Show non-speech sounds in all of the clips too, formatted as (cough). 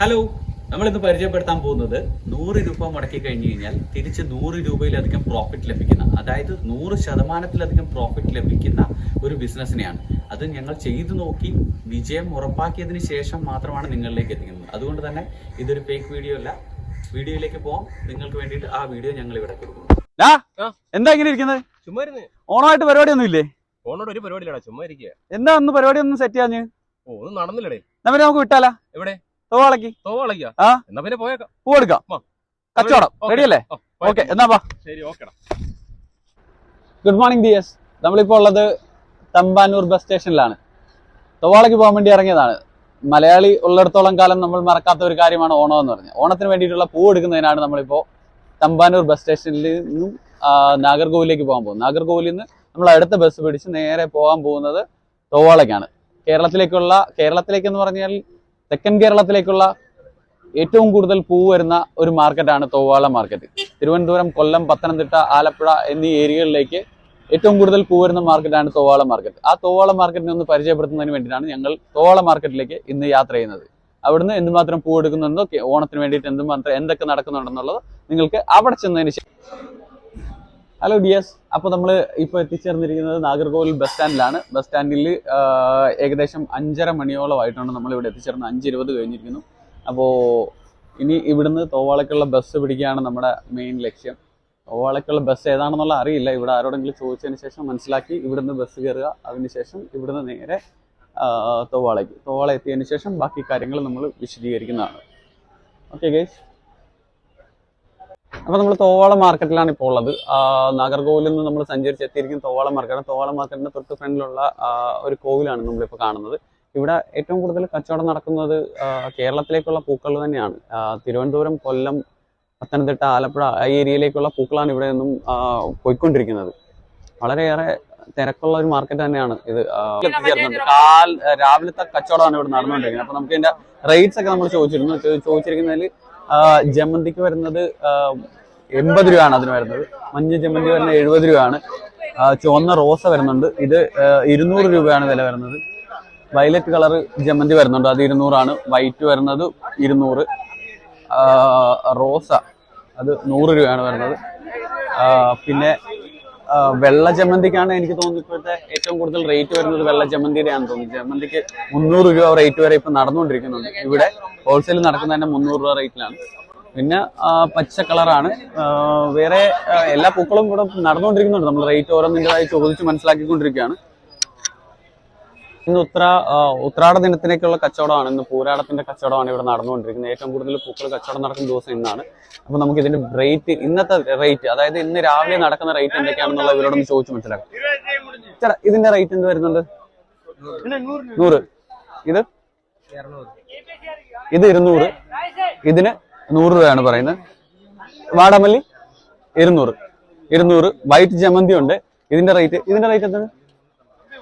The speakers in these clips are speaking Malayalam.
ഹലോ നമ്മളിന്ന് പരിചയപ്പെടുത്താൻ പോകുന്നത് നൂറ് രൂപ മുടക്കി കഴിഞ്ഞു കഴിഞ്ഞാൽ തിരിച്ച് നൂറ് രൂപയിലധികം പ്രോഫിറ്റ് ലഭിക്കുന്ന അതായത് നൂറ് ശതമാനത്തിലധികം പ്രോഫിറ്റ് ലഭിക്കുന്ന ഒരു ബിസിനസ്സിനെയാണ് അത് ഞങ്ങൾ ചെയ്തു നോക്കി വിജയം ഉറപ്പാക്കിയതിന് ശേഷം മാത്രമാണ് നിങ്ങളിലേക്ക് എത്തിക്കുന്നത്. അതുകൊണ്ട് തന്നെ ഇതൊരു ഫേക്ക് വീഡിയോ അല്ല. വീഡിയോയിലേക്ക് പോകാം നിങ്ങൾക്ക് വേണ്ടിയിട്ട് ആ വീഡിയോ ഞങ്ങൾ ഇവിടെ കൊടുക്കുന്നു. എന്താ ഇങ്ങനെ ഇരിക്കുന്നത് ചുമ്മാ ഇരുന്ന്. ഓണമായിട്ട് പരിപാടിയൊന്നും ഇല്ലേ ഫോണോട് ഒരു പരിപാടി ചുമ്മാ ഇരിക്കുക എന്താ ഒന്ന് പരിപാടി ഒന്നും സെറ്റ് ചെയ്യാഞ്ഞ്? ഓ ഒന്നും നടന്നില്ലടേ. നമുക്ക് വിട്ടാലാ? എവിടെ? തോവാളക്കി ആ. എന്നാ പിന്നെ പോയേക്കാം. പൂ എടുക്കാം. കച്ചവടം. റെഡിയല്ലേ? ഓക്കെ എന്നാ വാ. ശരി ഓക്കെടാ. ഗുഡ് മോർണിംഗ് ഡി എസ് നമ്മളിപ്പോൾ ഉള്ളത് തമ്പാനൂർ ബസ് സ്റ്റേഷനിലാണ് തോവാളയ്ക്ക് പോകാൻ വേണ്ടി ഇറങ്ങിയതാണ്. മലയാളി ഉള്ളിടത്തോളം കാലം നമ്മൾ മറക്കാത്ത ഒരു കാര്യമാണ് ഓണം എന്ന് പറഞ്ഞത്. ഓണത്തിന് വേണ്ടിയിട്ടുള്ള പൂ എടുക്കുന്നതിനാണ് നമ്മളിപ്പോൾ തമ്പാനൂർ ബസ് സ്റ്റേഷനിൽ നിന്നും നാഗർകോവിലേക്ക് പോകാൻ പോകുന്നത്. നാഗർകോവിലിൽ നിന്ന് നമ്മൾ അടുത്ത ബസ് പിടിച്ച് നേരെ പോകാൻ പോകുന്നത് തോവാളയ്ക്കാണ് കേരളത്തിലേക്കുള്ള കേരളത്തിലേക്ക് എന്ന് പറഞ്ഞാൽ തെക്കൻ കേരളത്തിലേക്കുള്ള ഏറ്റവും കൂടുതൽ പൂ വരുന്ന ഒരു മാർക്കറ്റാണ് തോവാള മാർക്കറ്റ്. തിരുവനന്തപുരം കൊല്ലം പത്തനംതിട്ട ആലപ്പുഴ എന്നീ ഏരിയകളിലേക്ക് ഏറ്റവും കൂടുതൽ പൂ വരുന്ന മാർക്കറ്റാണ് തോവാള മാർക്കറ്റ്. ആ തോവാള മാർക്കറ്റിനെ ഒന്ന് പരിചയപ്പെടുത്തുന്നതിന് വേണ്ടിയിട്ടാണ് ഞങ്ങൾ തോവാള മാർക്കറ്റിലേക്ക് ഇന്ന് യാത്ര ചെയ്യുന്നത്. അവിടുന്ന് എന്തുമാത്രം പൂ എടുക്കുന്നുണ്ടോ ഓണത്തിന് വേണ്ടിയിട്ട് എന്തുമാത്രം എന്തൊക്കെ നടക്കുന്നുണ്ടെന്നുള്ളത് നിങ്ങൾക്ക് അവിടെ ചെന്നതിന് ശേഷം ഹലോ ഡിയസ് അപ്പോൾ നമ്മൾ ഇപ്പോൾ എത്തിച്ചേർന്നിരിക്കുന്നത് നാഗർകോവിൽ ബസ് സ്റ്റാൻഡിലാണ് ബസ് സ്റ്റാൻഡിൽ ഏകദേശം അഞ്ചര മണിയോളമായിട്ടാണ് നമ്മൾ ഇവിടെ എത്തിച്ചേർന്നത്. അഞ്ച് ഇരുപത് കഴിഞ്ഞിരിക്കുന്നു. അപ്പോൾ ഇനി ഇവിടുന്ന് തോവാളക്കുള്ള ബസ് പിടിക്കുകയാണ് നമ്മുടെ മെയിൻ ലക്ഷ്യം. തോവാളക്കുള്ള ബസ് ഏതാണെന്നുള്ള അറിയില്ല. ഇവിടെ ആരോടെങ്കിലും ചോദിച്ചതിന് ശേഷം മനസ്സിലാക്കി ഇവിടുന്ന് ബസ് കയറുക. അതിനുശേഷം ഇവിടുന്ന് നേരെ തോവാളയ്ക്ക് തോവാള എത്തിയതിന് ശേഷം ബാക്കി കാര്യങ്ങൾ നമ്മൾ വിശദീകരിക്കുന്നതാണ്. ഓക്കെ ഗൈസ് അപ്പോൾ നമ്മൾ തോവാള മാർക്കറ്റിലാണ് ഇപ്പോൾ ഉള്ളത്. നാഗർകോവിലിൽ നിന്ന് നമ്മൾ സഞ്ചരിച്ച് എത്തിയിരിക്കുന്ന തോവാള മാർക്കറ്റ് തോവാള മാർക്കറ്റിന്റെ തൊട്ട് ഫ്രണ്ടിലുള്ള ഒരു കോവിലാണ് നമ്മളിപ്പോൾ കാണുന്നത്. ഇവിടെ ഏറ്റവും കൂടുതൽ കച്ചവടം നടക്കുന്നത് കേരളത്തിലേക്കുള്ള പൂക്കൾ തന്നെയാണ്. തിരുവനന്തപുരം കൊല്ലം പത്തനംതിട്ട ആലപ്പുഴ ഈ ഏരിയയിലേക്കുള്ള പൂക്കളാണ് ഇവിടെ നിന്നും പോയിക്കൊണ്ടിരിക്കുന്നത്. വളരെയേറെ തിരക്കുള്ള ഒരു മാർക്കറ്റ് തന്നെയാണ് ഇത്. കാൽ രാവിലത്തെ കച്ചവടമാണ് ഇവിടെ നടന്നുകൊണ്ടിരിക്കുന്നത്. അപ്പൊ നമുക്ക് ഇതിന്റെ റേറ്റ്സ് ഒക്കെ നമ്മൾ ചോദിച്ചിരുന്നു. ചോദിച്ചിരിക്കുന്നതിൽ ജമന്തിക്ക് വരുന്നത് എൺപത് രൂപയാണ് അതിന് വരുന്നത്. മഞ്ഞ ജമന്തി വരുന്നത് എഴുപത് രൂപയാണ്. ചുവന്ന റോസ വരുന്നുണ്ട്. ഇത് ഇരുന്നൂറ് രൂപയാണ് വില വരുന്നത്. വയലറ്റ് കളർ ജമന്തി വരുന്നുണ്ട്. അത് ഇരുന്നൂറാണ്. വൈറ്റ് വരുന്നത് ഇരുന്നൂറ്. റോസ അത് നൂറ് രൂപയാണ് വരുന്നത്. പിന്നെ വെള്ള ജമന്തിക്കാണ് എനിക്ക് തോന്നുന്നു ഇപ്പോഴത്തെ ഏറ്റവും കൂടുതൽ റേറ്റ് വരുന്നത് വെള്ള ജമന്തിയുടെയാണെന്ന് തോന്നുന്നു. ജമന്തിക്ക് മുന്നൂറ് രൂപ റേറ്റ് വരെ ഇപ്പം നടന്നുകൊണ്ടിരിക്കുന്നുണ്ട്. ഇവിടെ ഹോൾസെയിൽ നടക്കുന്ന തന്നെ മുന്നൂറ് രൂപ റേറ്റിലാണ് പിന്നെ പച്ച കളറാണ് വേറെ എല്ലാ പൂക്കളും ഇവിടെ നടന്നുകൊണ്ടിരിക്കുന്നുണ്ട്. നമ്മൾ റേറ്റ് ഓരോന്നിന്റെതായി ചോദിച്ച് മനസ്സിലാക്കിക്കൊണ്ടിരിക്കുകയാണ്. ഇന്ന് ഉത്ര ഉത്രാട ദിനത്തിലേക്കുള്ള കച്ചവടമാണ്. ഇന്ന് പൂരാടത്തിന്റെ കച്ചവടമാണ് ഇവിടെ നടന്നുകൊണ്ടിരിക്കുന്നത്. ഏറ്റവും കൂടുതൽ പൂക്കൾ കച്ചവടം നടക്കുന്ന ദിവസം ഇന്നാണ്. അപ്പൊ നമുക്ക് ഇതിന്റെ റേറ്റ് ഇന്നത്തെ റേറ്റ് അതായത് ഇന്ന് രാവിലെ നടക്കുന്ന റേറ്റ് എന്തൊക്കെയാണെന്നുള്ള ഇവരോടൊന്ന് ചോദിച്ചു മനസ്സിലാക്കാം. ചേട്ടാ ഇതിന്റെ റേറ്റ് എന്ത് വരുന്നുണ്ട്? നൂറ്. ഇത്? ഇത് ഇരുന്നൂറ്. ഇതിന് നൂറ് രൂപയാണ് പറയുന്നത്. വാടാമല്ലി ഇരുന്നൂറ്. ഇരുന്നൂറ്. വൈറ്റ് ജമന്തി ഉണ്ട്. ഇതിന്റെ റേറ്റ് ഇതിന്റെ റേറ്റ് എന്താണ്?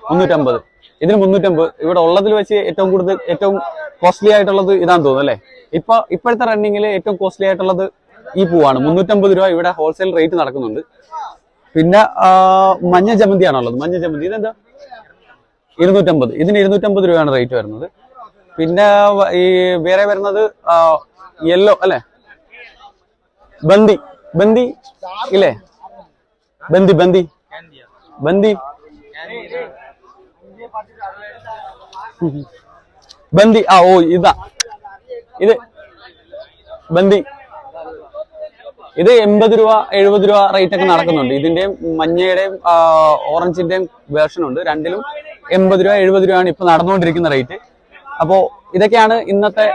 മുന്നൂറ്റമ്പത്. ഇതിന് മുന്നൂറ്റമ്പത്. ഇവിടെ ഉള്ളതിൽ വെച്ച് ഏറ്റവും കൂടുതൽ ഏറ്റവും കോസ്റ്റ്ലി ആയിട്ടുള്ളത് ഇതാന്ന് തോന്നുന്നു അല്ലേ? ഇപ്പൊ ഇപ്പോഴത്തെ റണ്ണിങ്ങിൽ ഏറ്റവും കോസ്റ്റ്ലി ആയിട്ടുള്ളത് ഈ പൂവാണ്. മുന്നൂറ്റമ്പത് രൂപ ഇവിടെ ഹോൾസെയിൽ റേറ്റ് നടക്കുന്നുണ്ട്. പിന്നെ മഞ്ഞ മഞ്ഞ ജമന്തിയാണുള്ളത്. മഞ്ഞ ജമന്തി. ഇതെന്താ? ഇരുന്നൂറ്റമ്പത്. ഇതിന് ഇരുന്നൂറ്റമ്പത് രൂപയാണ് റേറ്റ് വരുന്നത്. പിന്നെ ഈ വേറെ വരുന്നത് യെല്ലോ അല്ലെ? ബന്ദി ബന്ദി ഇല്ലേ? ബന്ദി ബന്ദി ബന്ദി ബന്ദി. ആ ഓ ഇതാ. ഇത് ബന്ദി. ഇത് എൺപത് രൂപ എഴുപത് രൂപ റേറ്റ് ഒക്കെ നടക്കുന്നുണ്ട്. ഇതിന്റെയും മഞ്ഞയുടെയും ഓറഞ്ചിന്റെയും വേർഷൻ ഉണ്ട്. രണ്ടിലും എൺപത് രൂപ എഴുപത് രൂപയാണ് ഇപ്പൊ നടന്നുകൊണ്ടിരിക്കുന്ന റേറ്റ് അപ്പോ ഇതൊക്കെയാണ് ഇന്നത്തെ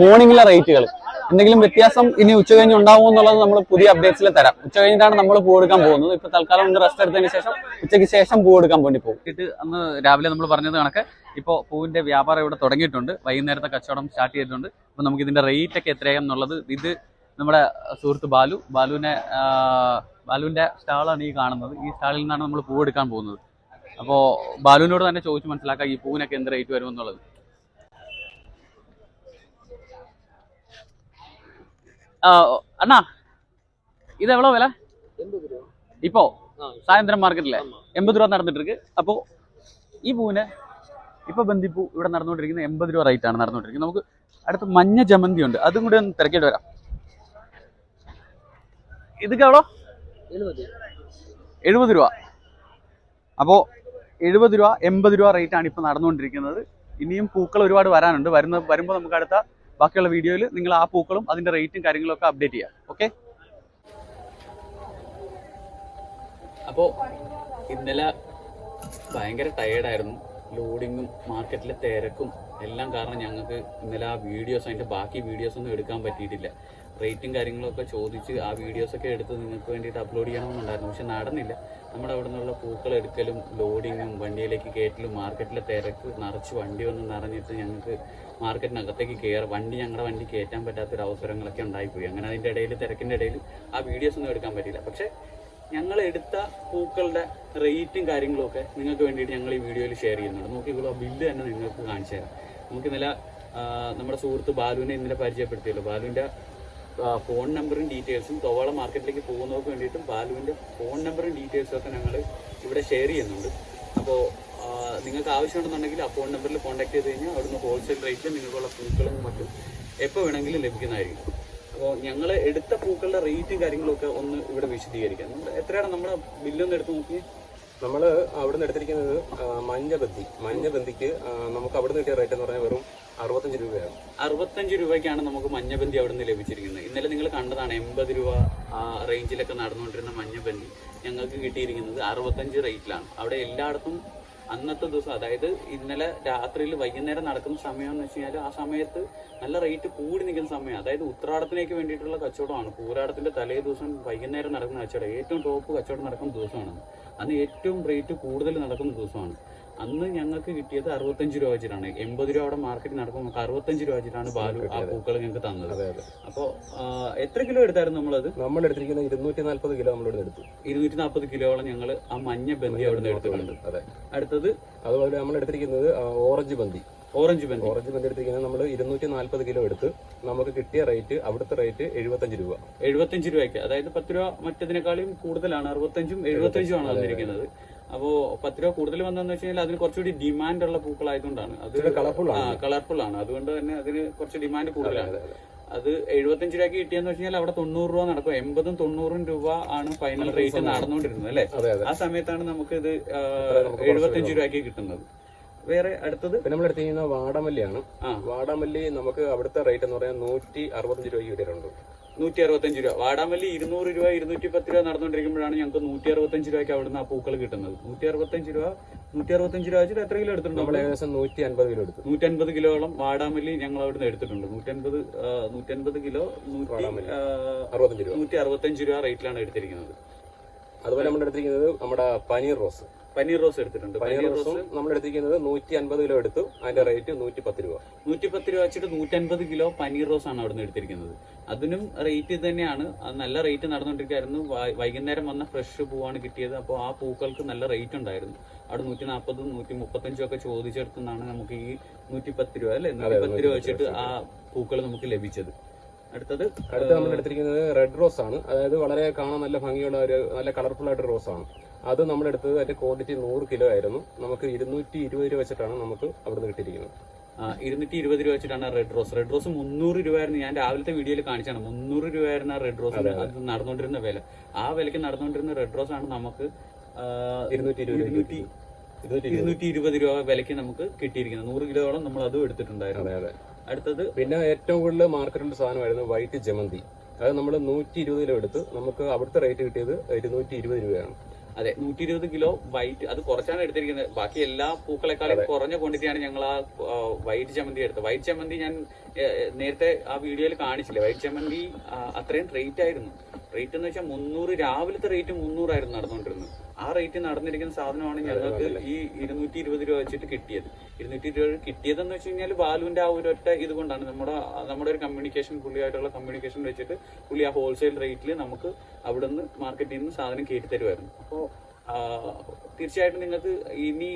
മോർണിംഗിലെ റേറ്റുകൾ എന്തെങ്കിലും വ്യത്യാസം ഇനി ഉച്ച കഴിഞ്ഞ് ഉണ്ടാവും എന്നുള്ളത് നമ്മൾ പുതിയ അപ്ഡേറ്റ്സിൽ തരാം. ഉച്ച കഴിഞ്ഞിട്ടാണ് നമ്മൾ പൂ എടുക്കാൻ പോകുന്നത്. ഇപ്പൊ തൽക്കാലം ഒന്ന് റെസ്റ്റ് എടുത്തതിന് ശേഷം ഉച്ചയ്ക്ക് ശേഷം പൂ എടുക്കാൻ വേണ്ടി പോകും. അന്ന് രാവിലെ നമ്മൾ പറഞ്ഞത് കണക്ക് ഇപ്പോൾ പൂവിന്റെ വ്യാപാരം ഇവിടെ തുടങ്ങിയിട്ടുണ്ട്. വൈകുന്നേരത്തെ കച്ചവടം സ്റ്റാർട്ട് ചെയ്തിട്ടുണ്ട്. അപ്പൊ നമുക്ക് ഇതിന്റെ റേറ്റ് ഒക്കെ എത്രയാണെന്നുള്ളത് ഇത് നമ്മുടെ സുഹൃത്ത് ബാലു ബാലുവിനെ ബാലുവിന്റെ സ്റ്റാളാണ് ഈ കാണുന്നത്. ഈ സ്റ്റാളിൽ നിന്നാണ് നമ്മൾ പൂ എടുക്കാൻ പോകുന്നത്. അപ്പോൾ ബാലുവിനോട് തന്നെ ചോദിച്ച് മനസ്സിലാക്കാം ഈ പൂവിനൊക്കെ എന്ത് റേറ്റ് വരുമെന്നുള്ളത് അണ്ണാ ഇത് எவ்வளோ വില? ഇപ്പോ? സായന്ത്രം മാർക്കറ്റിലെ? എൺപത് രൂപ നടന്നിട്ട് ഇരിക്ക് അപ്പോ ഈ പൂവിന് ഇപ്പൊ ബന്ദിപ്പൂ ഇവിടെ നടന്നുകൊണ്ടിരിക്കുന്ന എൺപത് രൂപ റേറ്റ് ആണ് നടന്നുകൊണ്ടിരിക്കുന്നത്. നമുക്ക് അടുത്ത് മഞ്ഞ ജമന്തി ഉണ്ട്. അതും കൂടി ഒന്ന് തിരക്കിയിട്ട് വരാം. ഇതൊക്കെ എവളോ എഴുപത്. രൂപ. അപ്പോ എഴുപത് രൂപ എൺപത് രൂപ റേറ്റ് ആണ് ഇപ്പൊ നടന്നുകൊണ്ടിരിക്കുന്നത്. ഇനിയും പൂക്കൾ ഒരുപാട് വരാനുണ്ട്. വരുന്ന വരുമ്പോ നമുക്ക് അടുത്ത ബാക്കിയുള്ള വീഡിയോയിൽ നിങ്ങൾ ആ പൂക്കളും അതിന്റെ റേറ്റും കാര്യങ്ങളൊക്കെ അപ്ഡേറ്റ് ചെയ്യാം. ഓക്കെ അപ്പോൾ ഇന്നലെ ഭയങ്കര ടയേർഡായിരുന്നു ലോഡിങ്ങും മാർക്കറ്റിലെ തിരക്കും എല്ലാം കാരണം ഞങ്ങൾക്ക് ഇന്നലെ ആ വീഡിയോസ് അതിന്റെ ബാക്കി വീഡിയോസ് ഒന്നും എടുക്കാൻ പറ്റിയിട്ടില്ല. റേറ്റും കാര്യങ്ങളൊക്കെ ചോദിച്ച് ആ വീഡിയോസൊക്കെ എടുത്ത് നിങ്ങൾക്ക് വേണ്ടിയിട്ട് അപ്ലോഡ് ചെയ്യണമെന്നുണ്ടായിരുന്നു. പക്ഷെ നടന്നില്ല. നമ്മുടെ അവിടെ നിന്നുള്ള പൂക്കൾ എടുക്കലും ലോഡിങ്ങും വണ്ടിയിലേക്ക് കയറ്റലും മാർക്കറ്റിലെ തിരക്ക് നിറച്ച് വണ്ടി വന്ന് നിറഞ്ഞിട്ട് ഞങ്ങൾക്ക് മാർക്കറ്റിനകത്തേക്ക് കയറി വണ്ടി ഞങ്ങളുടെ വണ്ടി കയറ്റാൻ പറ്റാത്തൊരു അവസരങ്ങളൊക്കെ ഉണ്ടായിപ്പോയി. അങ്ങനെ അതിന്റെ ഇടയിൽ തിരക്കിന്റെ ഇടയിൽ ആ വീഡിയോസ് ഒന്നും എടുക്കാൻ പറ്റിയില്ല. പക്ഷേ ഞങ്ങൾ എടുത്ത പൂക്കളുടെ റേറ്റും കാര്യങ്ങളൊക്കെ നിങ്ങൾക്ക് വേണ്ടിയിട്ട് ഞങ്ങൾ ഈ വീഡിയോയിൽ ഷെയർ ചെയ്യുന്നുണ്ട്. നോക്കിക്കോളൂ ആ ബില്ല് തന്നെ നിങ്ങൾക്ക് കാണിച്ചു തരാം. നമുക്ക് ഇന്നലെ നമ്മുടെ സുഹൃത്ത് ബാലുവിനെ ഇന്നലെ പരിചയപ്പെടുത്തിയല്ലോ. ബാലുവിന്റെ ഫോൺ നമ്പറും ഡീറ്റെയിൽസും തോവാള മാർക്കറ്റിലേക്ക് പോകുന്നവർക്ക് വേണ്ടിയിട്ടും ബാലുവിന്റെ ഫോൺ നമ്പറും ഡീറ്റെയിൽസും ഒക്കെ ഞങ്ങൾ ഇവിടെ ഷെയർ ചെയ്യുന്നുണ്ട്. അപ്പോൾ നിങ്ങൾക്ക് ആവശ്യമുണ്ടെന്നുണ്ടെങ്കിൽ ആ ഫോൺ നമ്പറിൽ കോൺടാക്ട് ചെയ്ത് കഴിഞ്ഞാൽ അവിടുന്ന് ഹോൾസെയിൽ റേറ്റിൽ നിങ്ങൾക്കുള്ള പൂക്കളും മറ്റും എപ്പോൾ വേണമെങ്കിലും ലഭിക്കുന്നതായിരിക്കും. അപ്പോൾ ഞങ്ങൾ എടുത്ത പൂക്കളുടെ റേറ്റും കാര്യങ്ങളൊക്കെ ഒന്ന് ഇവിടെ വിശദീകരിക്കാം. എത്രയാണ് നമ്മൾ ബില്ലൊന്ന് എടുത്ത് നോക്കി നമ്മൾ അവിടെ നിന്ന് എടുത്തിരിക്കുന്നത് മഞ്ഞബന്തി. മഞ്ഞബന്തിക്ക് നമുക്ക് അവിടെ നിന്ന് കിട്ടിയ റേറ്റ് എന്ന് പറഞ്ഞാൽ വെറും അറുപത്തഞ്ച് രൂപയാണ്. അറുപത്തഞ്ച് രൂപയ്ക്കാണ് നമുക്ക് മഞ്ഞബന്തി അവിടെ നിന്ന് ലഭിച്ചിരിക്കുന്നത്. ഇന്നലെ നിങ്ങൾ കണ്ടതാണ് എൺപത് രൂപ ആ റേഞ്ചിലൊക്കെ നടന്നുകൊണ്ടിരുന്ന മഞ്ഞബന്തി ഞങ്ങൾക്ക് കിട്ടിയിരിക്കുന്നത് അറുപത്തഞ്ച് റേറ്റിലാണ് അവിടെ എല്ലായിടത്തും അന്നത്തെ ദിവസം അതായത് ഇന്നലെ രാത്രിയിൽ വൈകുന്നേരം നടക്കുന്ന സമയം എന്ന് വെച്ച് കഴിഞ്ഞാൽ ആ സമയത്ത് നല്ല റേറ്റ് കൂടി നിൽക്കുന്ന സമയം. അതായത് ഉത്രാടത്തിലേക്ക് വേണ്ടിയിട്ടുള്ള കച്ചവടമാണ്. പൂരാടത്തിന്റെ തലേ ദിവസം വൈകുന്നേരം നടക്കുന്ന കച്ചവടം. ഏറ്റവും ടോപ്പ് കച്ചവടം നടക്കുന്ന ദിവസമാണ്. അന്ന് ഏറ്റവും റേറ്റ് കൂടുതൽ നടക്കുന്ന ദിവസമാണ്. അന്ന് ഞങ്ങൾക്ക് കിട്ടിയത് അറുപത്തഞ്ച് രൂപ വെച്ചിട്ടാണ്. എൺപത് രൂപ അവിടെ മാർക്കറ്റിൽ നടക്കുമ്പോൾ നമുക്ക് അറുപത്തഞ്ച് രൂപ വെച്ചിട്ടാണ് ബാലു ആ പൂക്കൾ ഞങ്ങൾക്ക് തന്നത്. അതെ അതെ. അപ്പോൾ എത്ര കിലോ എടുത്തായിരുന്നു നമ്മളത്? നമ്മൾ എടുത്തിരിക്കുന്നത് ഇരുന്നൂറ്റി നാല്പത് കിലോ നമ്മൾ ഇവിടെ എടുത്തു. ഇരുന്നൂറ്റി നാൽപ്പത് കിലോളം ഞങ്ങൾ ആ മഞ്ഞ ബന്തി അവിടെ നിന്ന് എടുത്തിട്ടുണ്ട്. അതെ. അടുത്തത്? അതുപോലെ നമ്മൾ എടുത്തിരിക്കുന്നത് ഓറഞ്ച് ബന്തി. ഓറഞ്ച് ബന്തി. ഓറഞ്ച് ബന്തി എടുത്തിരിക്കുന്നത് നമ്മൾ ഇരുന്നൂറ്റി നാല്പത് കിലോ എടുത്ത് നമുക്ക് കിട്ടിയ റേറ്റ് അവിടുത്തെ റേറ്റ് എഴുപത്തഞ്ച് രൂപ. എഴുപത്തഞ്ച് രൂപയ്ക്ക്. അതായത് പത്ത് രൂപ മറ്റതിനേക്കാളും കൂടുതലാണ്. അറുപത്തഞ്ചും എഴുപത്തഞ്ചും ആണ് വന്നിരിക്കുന്നത് അപ്പോൾ പത്ത് രൂപ കൂടുതൽ വന്നതെന്ന് വെച്ച് കഴിഞ്ഞാൽ അതിന് കുറച്ചുകൂടി ഡിമാൻഡ് ഉള്ള പൂക്കളായതുകൊണ്ടാണ്. അത് കളർഫുൾ ആണ്. കളർഫുൾ ആണ്. അതുകൊണ്ട് തന്നെ അതിന് കുറച്ച് ഡിമാൻഡ് കൂടുതലാണ്. അതെ, എഴുപത്തഞ്ച് രൂപയ്ക്ക് കിട്ടിയെന്ന് വെച്ച് കഴിഞ്ഞാൽ അവിടെ തൊണ്ണൂറ് രൂപ നടക്കും. എൺപതും തൊണ്ണൂറും രൂപ ആണ് ഫൈനൽ റേറ്റ് നടന്നുകൊണ്ടിരുന്നത് അല്ലേ? ആ സമയത്താണ് നമുക്ക് ഇത് എഴുപത്തഞ്ച് രൂപയ്ക്ക് കിട്ടുന്നത്. വേറെ അടുത്തത്? നമ്മൾ എടുത്തിരിക്കുന്ന വാടാമല്ലിയാണ്. വാടമല്ലിയാണ് വാടാമല്ലി നമുക്ക് അവിടുത്തെ റേറ്റ് എന്ന് പറയാൻ നൂറ്റി അറുപത്തഞ്ച് രൂപയ്ക്ക് കിട്ടിയിട്ടുണ്ട്. നൂറ്റി അറുപത്തഞ്ച് രൂപ. വാടാമല്ലി ഇരുന്നൂറ് രൂപ ഇരുന്നൂറ്റി പത്ത് രൂപ നടന്നുകൊണ്ടിരിക്കുമ്പോഴാണ് ഞങ്ങൾക്ക് നൂറ്റി അറുപത്തഞ്ച് രൂപയ്ക്ക് അവിടുന്ന് ആ പൂക്കൾ കിട്ടുന്നത്. നൂറ്റി അറുപത്തഞ്ച് രൂപ നൂറ്റി അറുപത്തഞ്ച് രൂപ വെച്ചിട്ട് എത്ര കിലോ എടുത്തിട്ടുണ്ട് നമ്മൾ ഏകദേശം നൂറ്റി അൻപത് കിലോ എടുത്തു. നൂറ്റി അൻപത് കിലോളം വാടാമല്ലി ഞങ്ങൾ അവിടുന്ന് എടുത്തിട്ടുണ്ട്. നൂറ്റി അൻപത് കിലോ നൂറ്റി അറുപത്തഞ്ച് രൂപ. നൂറ്റി അറുപത്തഞ്ച് രൂപ റേറ്റിലാണ് എടുത്തിരിക്കുന്നത്. അതുപോലെ നമ്മൾ എടുത്തിരിക്കുന്നത് നമ്മുടെ പനീർ റോസ്. പനീർ റോസ് എടുത്തിട്ടുണ്ട്. പനീർ റോസും നമ്മൾ എടുത്തിരിക്കുന്നത് നൂറ്റി അൻപത് കിലോ എടുത്തു. അതിന്റെ റേറ്റ് നൂറ്റി പത്ത് രൂപ. നൂറ്റി പത്ത് രൂപ വെച്ചിട്ട് നൂറ്റൻപത് കിലോ പനീർ റോസ് ആണ് അവിടുന്ന് എടുത്തിരിക്കുന്നത്. അതിനും റേറ്റ് തന്നെയാണ്. അത് നല്ല റേറ്റ് നടന്നുകൊണ്ടിരിക്കുകയായിരുന്നു. വൈകുന്നേരം വന്ന ഫ്രഷ് പൂവാണ് കിട്ടിയത്. അപ്പോൾ ആ പൂക്കൾക്ക് നല്ല റേറ്റ് ഉണ്ടായിരുന്നു. അവിടെ നൂറ്റി നാൽപ്പതും നൂറ്റി മുപ്പത്തഞ്ചും ഒക്കെ ചോദിച്ചെടുത്തുനിന്നാണ് നമുക്ക് ഈ നൂറ്റി പത്ത് രൂപ അല്ലെ? നൂറ്റി പത്ത് രൂപ വെച്ചിട്ട് ആ പൂക്കൾ നമുക്ക് ലഭിച്ചത്. അടുത്തത് അടുത്ത നമ്മൾ എടുത്തിരിക്കുന്നത് റെഡ് റോസ് ആണ്. അതായത് വളരെ കാണാൻ നല്ല ഭംഗിയുള്ള ഒരു നല്ല കളർഫുൾ ആയിട്ട് റോസ് ആണ്. അത് നമ്മൾ എടുത്തത് അതിന്റെ ക്വാണ്ടിറ്റി നൂറ് കിലോ ആയിരുന്നു. നമുക്ക് ഇരുന്നൂറ്റി ഇരുപത് രൂപ വെച്ചിട്ടാണ് നമുക്ക് അവിടുന്ന് കിട്ടിയിരിക്കുന്നത്. ഇരുന്നൂറ്റി ഇരുപത് രൂപ വെച്ചിട്ടാണ് റെഡ് റോസ് റെഡ് റോസ് മുന്നൂറ് രൂപയായിരുന്നു ഞാൻ രാവിലത്തെ വീഡിയോയിൽ കാണിച്ചാണ് മുന്നൂറ് രൂപയായിരുന്നു റെഡ് റോസ് അത് നടന്നുകൊണ്ടിരുന്ന വില. ആ വിലക്ക് നടന്നുകൊണ്ടിരുന്ന റെഡ് റോസ് ആണ് നമുക്ക് ഇരുന്നൂറ്റി ഇരുപത് ഇരുന്നൂറ്റി ഇരുന്നൂറ്റി ഇരുപത് രൂപ വിലയ്ക്ക് നമുക്ക് കിട്ടിയിരിക്കുന്നത്. നൂറ് കിലോയോളം നമ്മൾ അതും എടുത്തിട്ടുണ്ടായിരുന്നു. അടുത്തത് പിന്നെ ഏറ്റവും കൂടുതൽ മാർക്കറ്റിന്റെ സാധനമായിരുന്നു വൈറ്റ് ജമന്തി. അത് നമ്മൾ നൂറ്റി ഇരുപത് കിലോ എടുത്ത് നമുക്ക് അവിടുത്തെ റേറ്റ് കിട്ടിയത് ഇരുന്നൂറ്റി ഇരുപത് രൂപയാണ്. അതെ നൂറ്റി ഇരുപത് കിലോ വൈറ്റ് അത് കുറച്ചാണ് എടുത്തിരിക്കുന്നത്. ബാക്കി എല്ലാ പൂക്കളെക്കാളും കുറഞ്ഞ ക്വാണ്ടിറ്റിയാണ് ഞങ്ങൾ ആ വൈറ്റ് ചമ്മന്തി എടുത്തത്. വൈറ്റ് ചമ്മന്തി ഞാൻ നേരത്തെ ആ വീഡിയോയിൽ കാണിച്ചില്ലേ? വൈറ്റ് ചമ്മന്തി അത്രയും റേറ്റ് ആയിരുന്നു. റേറ്റ് എന്ന് വെച്ചാൽ മുന്നൂറ് രാവിലത്തെ റേറ്റ് മുന്നൂറായിരുന്നു നടന്നുകൊണ്ടിരുന്നത് ആ റേറ്റ് നടന്നിരിക്കുന്ന സാധനമാണ് ഞങ്ങൾക്ക് ഈ ഇരുന്നൂറ്റി ഇരുപത് രൂപ വെച്ചിട്ട് കിട്ടിയത്. ഇരുന്നൂറ്റി ഇരുപത് കിട്ടിയതെന്ന് വെച്ച് കഴിഞ്ഞാൽ ബാലുവിന്റെ ആ ഒരൊറ്റ ഒറ്റ ഇത് കൊണ്ടാണ്. നമ്മുടെ നമ്മുടെ ഒരു കമ്മ്യൂണിക്കേഷൻ പുള്ളിയായിട്ടുള്ള കമ്മ്യൂണിക്കേഷൻ വെച്ചിട്ട് പുള്ളി ആ ഹോൾസെയിൽ റേറ്റിൽ നമുക്ക് അവിടെ നിന്ന് മാർക്കറ്റിൽ നിന്ന് സാധനം കയറ്റി തരുമായിരുന്നു അപ്പോൾ തീർച്ചയായിട്ടും നിങ്ങൾക്ക് ഇനി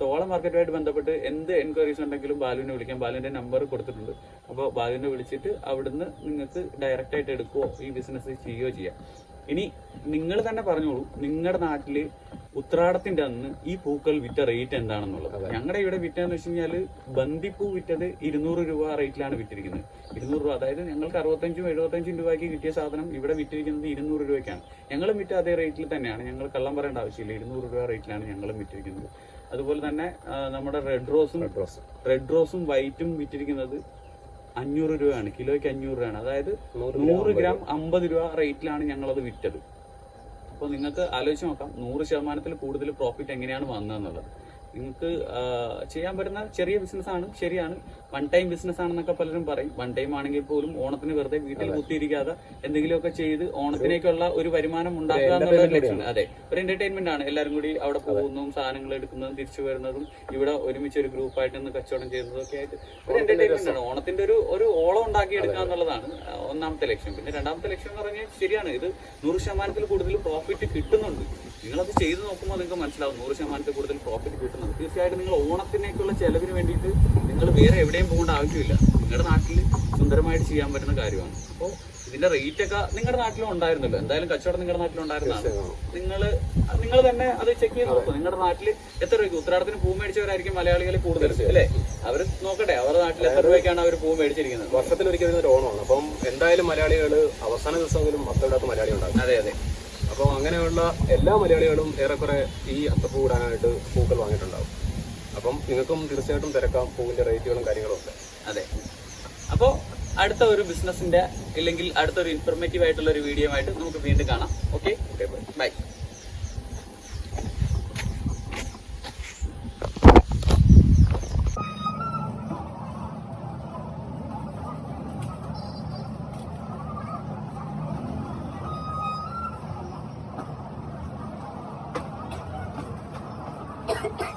തോള മാർക്കറ്റുമായിട്ട് ബന്ധപ്പെട്ട് എന്ത് എൻക്വയറീസ് ഉണ്ടെങ്കിലും ബാലുവിനെ വിളിക്കാം. ബാലുവിന്റെ നമ്പർ കൊടുത്തിട്ടുണ്ട്. അപ്പോൾ ബാലുവിനെ വിളിച്ചിട്ട് അവിടുന്ന് നിങ്ങൾക്ക് ഡയറക്റ്റായിട്ട് എടുക്കുകയോ ഈ ബിസിനസ് ചെയ്യുകയോ ചെയ്യാം. ഇനി നിങ്ങൾ തന്നെ പറഞ്ഞോളൂ നിങ്ങളുടെ നാട്ടിൽ ഉത്രാടത്തിന്റെ അന്ന് ഈ പൂക്കൾ വിറ്റ റേറ്റ് എന്താണെന്നുള്ളത്. ഞങ്ങളുടെ ഇവിടെ വിറ്റെന്ന് വെച്ച് കഴിഞ്ഞാൽ ബന്ദിപ്പൂ വിറ്റത് ഇരുന്നൂറ് രൂപ റേറ്റിലാണ് വിറ്റിരിക്കുന്നത്. ഇരുന്നൂറ് രൂപ അതായത് ഞങ്ങൾക്ക് അറുപത്തഞ്ചും എഴുപത്തഞ്ചും രൂപയ്ക്ക് കിട്ടിയ സാധനം ഇവിടെ വിറ്റിരിക്കുന്നത് ഇരുന്നൂറ് രൂപയ്ക്കാണ്. ഞങ്ങളും വിറ്റ അതേ റേറ്റിൽ തന്നെയാണ്. ഞങ്ങൾ കള്ളം പറയേണ്ട ആവശ്യമില്ല. ഇരുന്നൂറ് രൂപ റേറ്റിലാണ് ഞങ്ങളും വിറ്റിരിക്കുന്നത്. അതുപോലെ തന്നെ നമ്മുടെ റെഡ് റോസും റെഡ് റോസും വൈറ്റും വിറ്റിരിക്കുന്നത് അഞ്ഞൂറ് രൂപയാണ് കിലോയ്ക്ക് അഞ്ഞൂറ് രൂപയാണ്. അതായത് നൂറ് ഗ്രാം അമ്പത് രൂപ റേറ്റിലാണ് ഞങ്ങളത് വിറ്റത്. അപ്പോൾ നിങ്ങൾക്ക് ആലോചിച്ച് നോക്കാം നൂറ് ശതമാനത്തിൽ കൂടുതൽ പ്രോഫിറ്റ് എങ്ങനെയാണ് വന്നതെന്നുള്ളത്. നിങ്ങൾക്ക് ചെയ്യാൻ പറ്റുന്ന ചെറിയ ബിസിനസ് ആണ് ശരിയാണ്. വൺ ടൈം ബിസിനസ് ആണെന്നൊക്കെ പലരും പറയും. വൺ ടൈം ആണെങ്കിൽ പോലും ഓണത്തിന് വെറുതെ വീട്ടിൽ കുത്തിയിരിക്കാതെ എന്തെങ്കിലുമൊക്കെ ചെയ്ത് ഓണത്തിനേക്കുള്ള ഒരു വരുമാനം ഉണ്ടാക്കുക എന്നുള്ള ലക്ഷ്യം. അതെ. ഒരു എന്റർടൈൻമെന്റ് ആണ്. എല്ലാവരും കൂടി അവിടെ പോകുന്നതും സാധനങ്ങൾ എടുക്കുന്നതും തിരിച്ചു വരുന്നതും ഇവിടെ ഒരുമിച്ച് ഒരു ഗ്രൂപ്പായിട്ട് നിന്ന് കച്ചവടം ചെയ്യുന്നതും ഒക്കെ ആയിട്ട് ഒരു എന്റർടൈൻമെന്റ് ആണ്. ഓണത്തിന്റെ ഒരു ഒരു ഓളം ഉണ്ടാക്കി എടുക്കുക എന്നുള്ളതാണ് ഒന്നാമത്തെ ലക്ഷ്യം. പിന്നെ രണ്ടാമത്തെ ലക്ഷ്യം എന്ന് പറഞ്ഞാൽ ശരിയാണ്. ഇത് നൂറ് ശതമാനത്തിൽ കൂടുതൽ പ്രോഫിറ്റ് കിട്ടുന്നുണ്ട്. നിങ്ങളത് ചെയ്ത് നോക്കുമ്പോൾ നിങ്ങൾക്ക് മനസ്സിലാവും. നൂറ് ശതമാനത്തിൽ കൂടുതൽ പ്രോഫിറ്റ് കിട്ടുന്നുണ്ട് തീർച്ചയായിട്ടും നിങ്ങൾ ഓണത്തിനേക്കുള്ള ചെലവിന് വേണ്ടിയിട്ട് നിങ്ങൾ വേറെ എവിടെയും പോകേണ്ട ആവശ്യമില്ല. നിങ്ങളുടെ നാട്ടിൽ സുന്ദരമായിട്ട് ചെയ്യാൻ പറ്റുന്ന കാര്യമാണ്. അപ്പോൾ ഇതിന്റെ റേറ്റ് ഒക്കെ നിങ്ങളുടെ നാട്ടിലും ഉണ്ടായിരുന്നല്ലോ. എന്തായാലും കച്ചവടം നിങ്ങളുടെ നാട്ടിലുണ്ടായിരുന്നതാണ് നിങ്ങൾ നിങ്ങൾ തന്നെ അത് ചെക്ക് ചെയ്ത് നോക്കും. നിങ്ങളുടെ നാട്ടിൽ എത്ര രൂപയ്ക്ക് ഉത്തരാടത്തിന് പൂ മേടിച്ചവരായിരിക്കും മലയാളികൾ കൂടുതൽ അല്ലേ? അവർ നോക്കട്ടെ. അവരുടെ നാട്ടിൽ എത്ര രൂപയ്ക്കാണ് അവർ പൂ മേടിച്ചിരിക്കുന്നത്? വർഷത്തിൽ ഒരിക്കൽ ഓണമാണ്. അപ്പം എന്തായാലും മലയാളികൾ അവസാന ദിവസമെങ്കിലും അത്തവിടാത്ത മലയാളി ഉണ്ടാകും അതെ അതെ. അപ്പോൾ അങ്ങനെയുള്ള എല്ലാ മലയാളികളും ഏറെക്കുറെ ഈ അത്തപ്പൂ ഇടാനായിട്ട് പൂക്കൾ വാങ്ങിയിട്ടുണ്ടാവും. അപ്പം നിങ്ങൾക്കും തീർച്ചയായിട്ടും തിരക്കാം പൂവിന്റെ റേറ്റുകളും കാര്യങ്ങളും ഒക്കെ. അതെ. അപ്പോൾ അടുത്ത ഒരു ബിസിനസിന്റെ ഇല്ലെങ്കിൽ അടുത്തൊരു ഇൻഫർമേറ്റീവ് ആയിട്ടുള്ള ഒരു വീഡിയോ ആയിട്ട് നമുക്ക് വീണ്ടും കാണാം. Okay okay bye bye you (laughs)